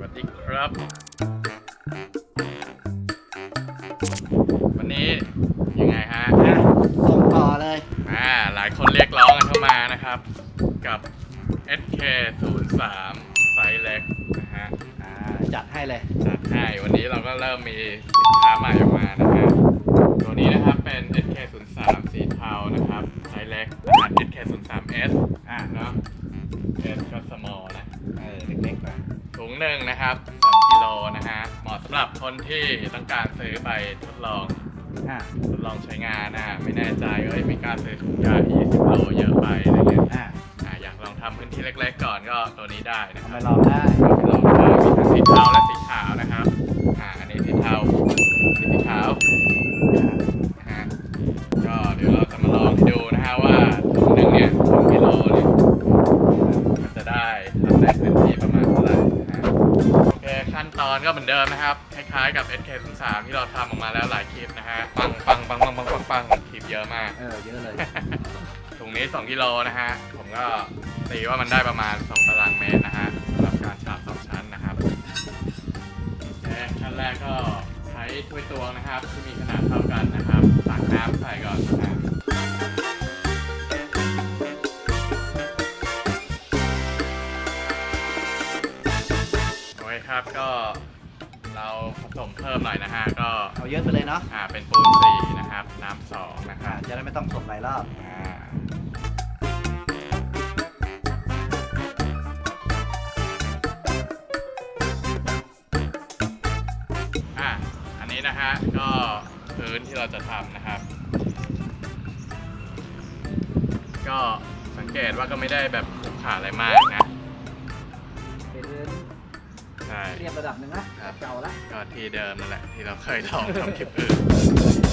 วัสดีครับ วันนี้ยังไงฮะอะส่งต่อเลย อ่าหลายคนเรียกร้องกันเข้ามานะครับ กับ SK03 ไซส์เล็กนะฮะอ่า จัดให้เลย จัดให้วันนี้เราก็เริ่มมีสินค้าใหม่ออกมานะฮะตัวนี้นะครับเป็น SK03 สีเทานะครับไซส์เล็กรหัส SK03S อ่าเนาะ หนึ่งนะครับ2กิโลนะฮะเหมาะสำหรับคนที่ต้องการซื้อไปทดลองอ่าทดลองใช้งานนะไม่แน่ใจเอ้ยไม่กล้าซื้อถุงใหญ่20โลเยอะไปอะไรเงี้ยอ่าอะอยากลองทำพื้นที่เล็ก ๆ ก่อนก็ตัวนี้ได้นะคทำรับไปลองได้ก็ไปลองได้มีทั้งสีเทาและ ขั้นตอนก็เหมือนเดิมนะครับ คล้ายๆกับ SK03 ที่เราทำออกมาแล้วหลายคลิปนะฮะ ปังปังปังปังปังปังปังคลิปเยอะมาก เออเยอะเลย ถุงนี้ 2 กิโลนะฮะ ผมก็ตีว่ามันได้ประมาณ 2 ตารางเมตรนะฮะสำหรับการฉาบสองชั้นนะครับโอเคขั้นแรกก็ใช้ถ้วยตวงนะครับที่มีขนาดเท่ากันนะครับตักน้ำใส่ก่อนนะฮะโอเคครับก็เราผ สมเพิ่มหน่อยนะฮะก็เอาเยอะไปเลยเนาะอ่าเป็นปูนสีนะครับ น้ำสองนะคอ่ารับจะได้ไม่ต้องส่งหลายรอบอ่าอะอันนี้นะฮะก็พื้นที่เราจะทำนะครับ ก็สังเกตว่าก็ไม่ได้แบบขรุขระอะไรมากนะเป็นใช่ เรียบระดับหนึ่งนะครับ เก่าละก็ที่เดิมนั่นแหละที่เราเคยลองทำคลิปอื่น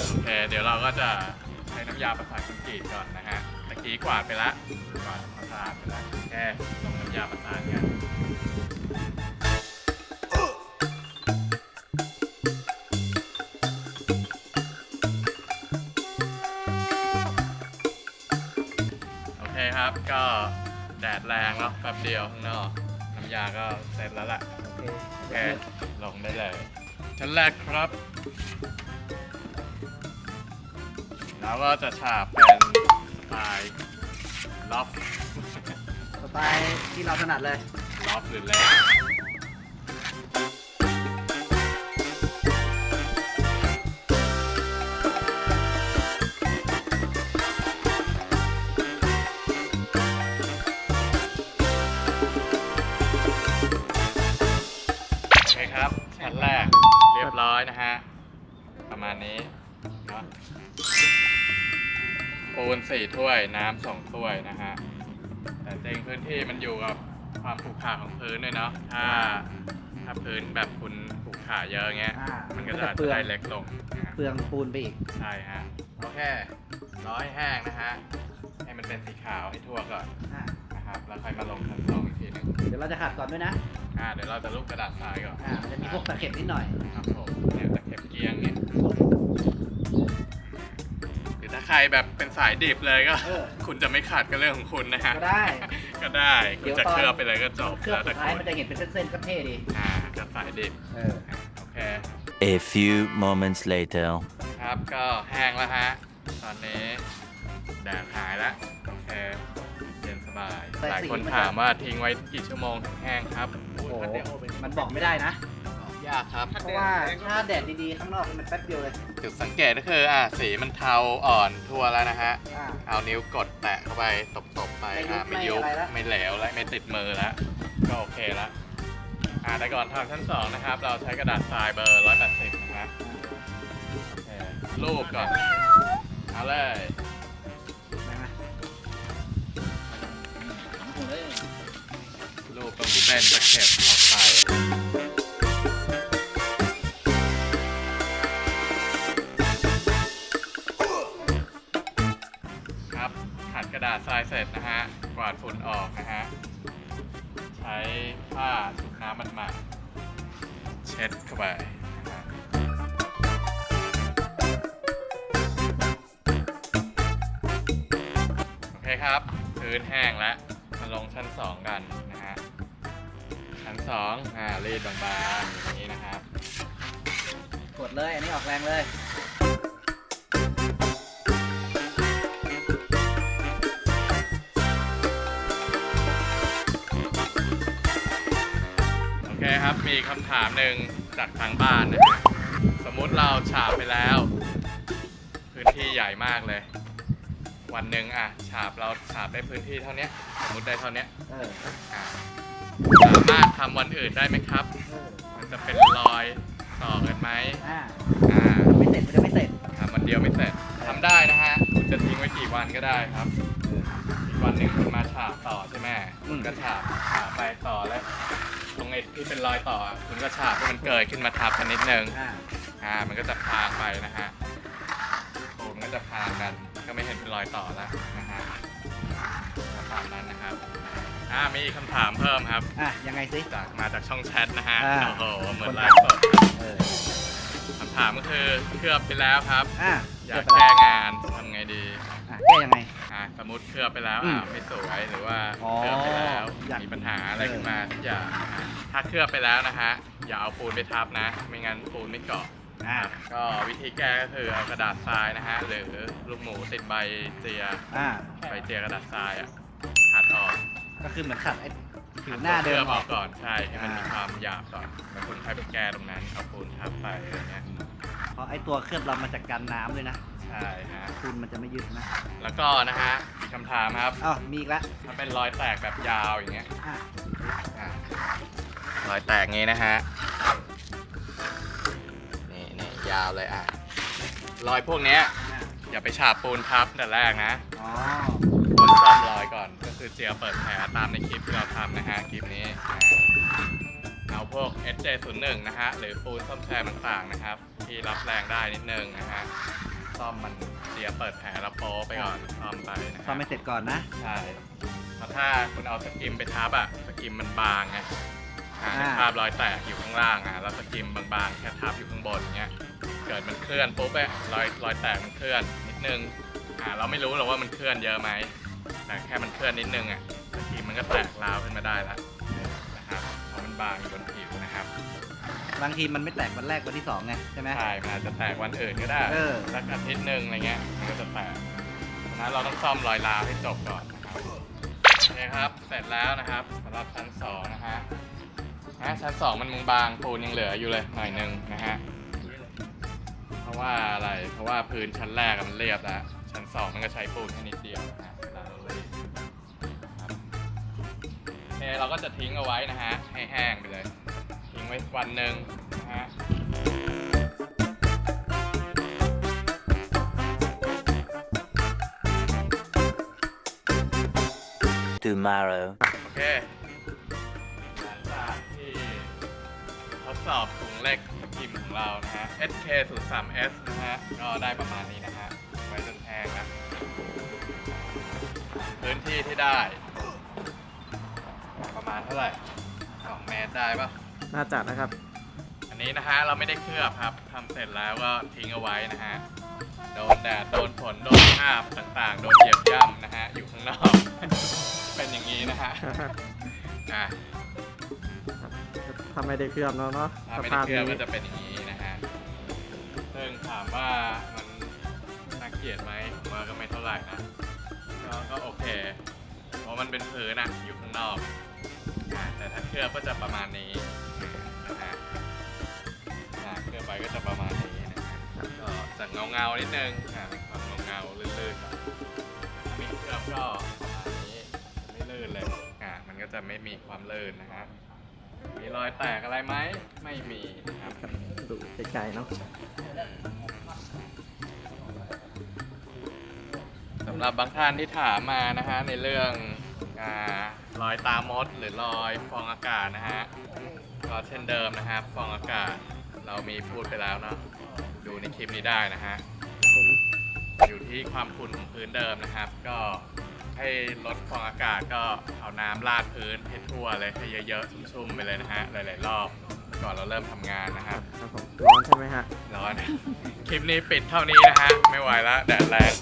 โอเคเดี๋ยวเราก็จะใช้น้ำยาประสานคอนกรีตก่อนนะฮะตะกี้กวาดไปละกวาดความสะอาดไปละแค่ลงน้ำยาประสานกันโอเคครับก็แดดแรงแล้วแป๊บเดียวข้างนอกน้ำยาก็เสร็จแล้วล่ะ โอเคโอเคลงได้เลยชั้นแรกครับแล้วก็จะฉาบเป็นสไตล์ล็อฟสไตล์ที่เราถนัดเลยล็อฟหรือแร นสี่ถ้วยน้ำสองถ้วยนะฮะแต่จริงพื้นที่มันอยู่กับความขรุขระของพื้นด้วยเนาะถ้าถ้าพื้นแบบคุณขรุขระเยอะเงี้ย อ่ามันก็ก็จะจะเปลืองได้เล็กลงนะฮะ เปลืองปูนไปอีก ใช่ฮะ โอเคร้อยแห้งนะฮะ ให้มันเป็นสีขาวให้ทั่วก่อนอ่านะครับ แล้วค่อยมาลงชั้นสองอีกทีหนึงเดี๋ยวเราจะขัดก่อนด้วยนะ อ่าเดี๋ยวเราจะลูกกระดาษทรายก่อนอ่ามันจะมีพวกตะเข็บนิดหน่อย ครับผมเนี่ยตะเข็บเกียงเนี่ยหรือถ้า ใครแบบเป็นสายดิบเลยก็ เออ คุณจะไม่ขาดก็เรื่องของคุณนะฮะ ก็ได้ ก็ได้คุณจะเคลือบไปเลยก็จบเครื่องแล้วสุแต่ดท้ายคุมันณจะเห็นเป็นเส้นๆก็เท่ดีอ่าจะสายดิบเออโอเค A few moments later. ครับก็แห้งแล้วฮะ ตอนนี้แดดหายแล้วโอเคเย็นสบายแต่หลายสีคนมันจะถามว่าทิ้งไว้กี่ชั่วโมงถึงแห้งครับโอ้โหมันบอกไม่ได้นะ ยากครับ เพราะว่าถ้าแดดดีๆ ข้างนอกมันแป๊บเดียวเลย จุดสังเกตก็คืออะสีมันเทาอ่อนทั่วแล้วนะฮะ อ่า เอานิ้วกดแตะเข้าไปตบๆไปไม่ยุบอะไม่ยุบไม่อะไรละ ไม่เหลวและไม่ติดมือแล้วก็โอเคแล้วอ่าแต่ก่อนทำชั้นสองนะครับ เราใช้กระดาษทรายเบอร์ 180 นะฮะโอเครูปก่อน เอาเลย นะโอ้โหเลยรูปตรงที่เป็นตะเข็บ เสร็จนะฮะ กวาดฝุ่นออกนะฮะ ใช้ผ้าชุบน้ำมันมาเช็ดเข้าไปนะฮะโอเคครับพื้นแห้งแล้วมาลงชั้น 2 กันนะฮะ ชั้นสองอ่ารีดบางๆอย่างนี้นะครับ กดเลย อันนี้ออกแรงเลย โอเคครับ มีคำถามหนึ่งจากทางบ้านนะฮะสมมุติเราฉาบไปแล้ว พื้นที่ใหญ่มากเลย วันหนึ่งอะฉาบเราฉาบได้พื้นที่เท่าเนี้ย สมมติได้เท่าเนี้ยเอออะสามารถทำวันอื่นได้ไหมครับ เออมันจะเป็นรอยต่อกันไหมอ่าอ่าไม่เสร็จมันจะไม่เสร็จทำวันเดียวไม่เสร็จทำได้นะฮะคุณจะทิ้งไว้กี่วันก็ได้ครับ อีกวันหนึ่งคุณมาฉาบต่อใช่ไหมอืมคุณก็ฉาบฉาบไปต่อแล้ว ตรงไอ้ที่เป็นรอยต่ออะคุณก็ฉาบให้มันเกิดขึ้นมาทับกันนิดนึงอ่าอ่ามันก็จะพางไปนะฮะโอ้มันก็จะพางกันก็ไม่เห็นเป็นรอยต่อแล้วนะฮะประมาณนั้นนะครับอ่ามีคำถามเพิ่มครับ อะยังไงสิ จากมาจากช่องแชทนะฮะอ่า โอ้โหเหมือนคนไลถามฟ์สดเออคำถามก็คือเคลือบไปแล้วครับ อะอยากเสร็จไปแก้แล้วงานทำไงดี อะแก้ยังไงอ่า สมมติเคลือบไปแล้วอืมอ่าไม่สวยหรือว่าอ๋อเคลือบไปแล้วอยากมีปัญหาอะไรเออขึ้นมาทุกอย่างนะฮะถ้าเคลือบไปแล้วนะฮะอย่าเอาปูนไปทับนะ ไม่งั้นปูนไม่เกาะอ่าก็วิธีแก้ก็คือเอากระดาษทรายนะฮะหรือลูกหมูติดใบเจียอ่าใบเจียกระดาษทรายอะหัดออกก็คือเหมือนขัดไอ้ผิหัวดหน้าเคเดิลืมอบออออกกก่อนใช่ให้มันอ่ามีมีความหยาบก่อนแล้วคุณค่อยไปแก้ตรงนั้นเอาปูนทับไปอะไรเงี้ยเพราะไอ้ตัวเคลือบเรามาจากกันน้ำเลยนะ ใช่ฮะคุณมันจะไม่ยึดนะแล้วก็นะฮะมีคำถามครับอ้าวมีอีกแล้วถ้าเป็นรอยแตกแบบยาวอย่างเงี้ยอะอะรอยแตกงี้นะฮะนี่นี่ยาวเลยอะรอยพวกเนี้ยอะอย่าไปฉาบปูนทับแต่แรกนะอ๋อควรซ่อมรอยก่อนก็คือเจียเปิดแผลตามในคลิปที่เราทำนะฮะคลิปนี้อะเอาพวก SJ01 นะฮะหรือปูนซ่อมแซมต่างๆนะครับที่รับแรงได้นิดนึงนะฮะ ซ่อมมันเจียเปิดแผลแล้วโป๊ไปก่อนซ่อมไปนะซ่อฮะมไม่เสร็จก่อนนะ ใช่เพราะถ้าคุณเอาสกิมไปทับอะสกิมมันบางไงอ่าอ่า ภาพรอยแตกอยู่ข้างล่างอะแล้วสกิมบางๆแค่ทับอยู่ข้างบนเงี้ยเกิดมันเคลื่อนปุ๊บอะรอยรอยแตกมันเคลื่อนนิดนึงอ่าเราไม่รู้หรอกว่ามันเคลื่อนเยอะไหมแต่แค่มันเคลื่อนนิดนึงอะสกิมมันก็แตกร้าวขึ้นมาได้แล้วนะครับเพราะมันบางอยู่บนผิวนะครับ บางทีมันไม่แตกวันแรกวันที่สองไงใช่ไหม ใช่มันอาจจะแตกวันอื่นก็ได้เออ สักอาทิตย์หนึ่งอะไรเงี้ยมันก็จะแตกฉะนั้นเราต้องซ่อมรอยร้าวให้จบก่อนนะครับโอเคครับ เสร็จแล้วนะครับสำหรับชั้นสองนะฮะนะชั้นสองมันบางๆปูนยังเหลืออยู่เลยหน่อยหนึ่งนะฮะ เพราะว่าอะไร เพราะว่าพื้นชั้นแรกอะมันเรียบแล้ว ชั้นสองมันก็ใช้ปูนแค่นิดเดียวนะฮะเวลาเราเรียบครับโอเคเราก็จะทิ้งเอาไว้นะฮะให้แห้งไปเลยทิ้ง ไว้วันหนึ่งนะฮะ Tomorrow. โอเคหลังจากที่ทดสอบถุงเล็กสกิมของเรานะฮะ SK 0 3 S นะฮะ ก็ได้ประมาณนี้นะฮะ ไว้จนแห้งนะพื้นที่ที่ได้ ประมาณเท่าไหร่ 2 เมตรได้ปะ น่าจะนะครับ อันนี้นะฮะเราไม่ได้เคลือบครับทำเสร็จแล้วก็ทิ้งเอาไว้นะฮะโดนแดดโดนฝนโดนคราบต่างๆ โดนเหยียบย่ำนะฮะอยู่ข้างนอก เป็นอย่างนี้นะฮะอะทำไมได้เคลือบเนาะเนาะถ้าสไม่ภาได้พเคลือบนี้ก็จะเป็นอย่างนี้นะฮะซึ่งถามว่ามันน่าเกลียดไหมผมว่าก็ไม่เท่าไหร่นะก็ก็โอเคเพราะมันเป็นพื้นอะอยู่ข้างนอกอ่าแต่ถ้าเคลือบก็จะประมาณนี้ นะฮะอ่าเคลือบไปก็จะประมาณนี้นะฮะก็จะเงาเงาๆนิดนึงอ่ามีความเงาเงาๆลื่นๆหน่อยถ้าไม่เคลือบก็ประมาณนี้ไม่ลื่นเลยอ่ามันก็จะไม่มีความลื่นนะฮะมีรอยแตกอะไรไหมไม่มีนะครับดูไกลๆเนาะสำหรับบางท่านที่ถามมานะฮะในเรื่องอา รอยตามดหรือรอยฟองอากาศนะฮะก็เช่นเดิมนะครับ ฟองอากาศเรามีพูดไปแล้วเนาะดูในคลิปนี้ได้นะฮะผมอยู่ที่ความขุ่นของพื้นเดิมนะครับ ก็ให้ลดฟองอากาศก็เอาน้ำราดพื้นให้ทั่วเลยให้เยอะๆชุ่มๆไปเลยนะฮะหลายๆรอบก่อนเราเริ่มทำงานนะครับครับผมร้อนใช่ไหมฮะร้อนคลิปนี้ปิดเท่านี้นะฮะไม่ไหวแล้วแดดแรง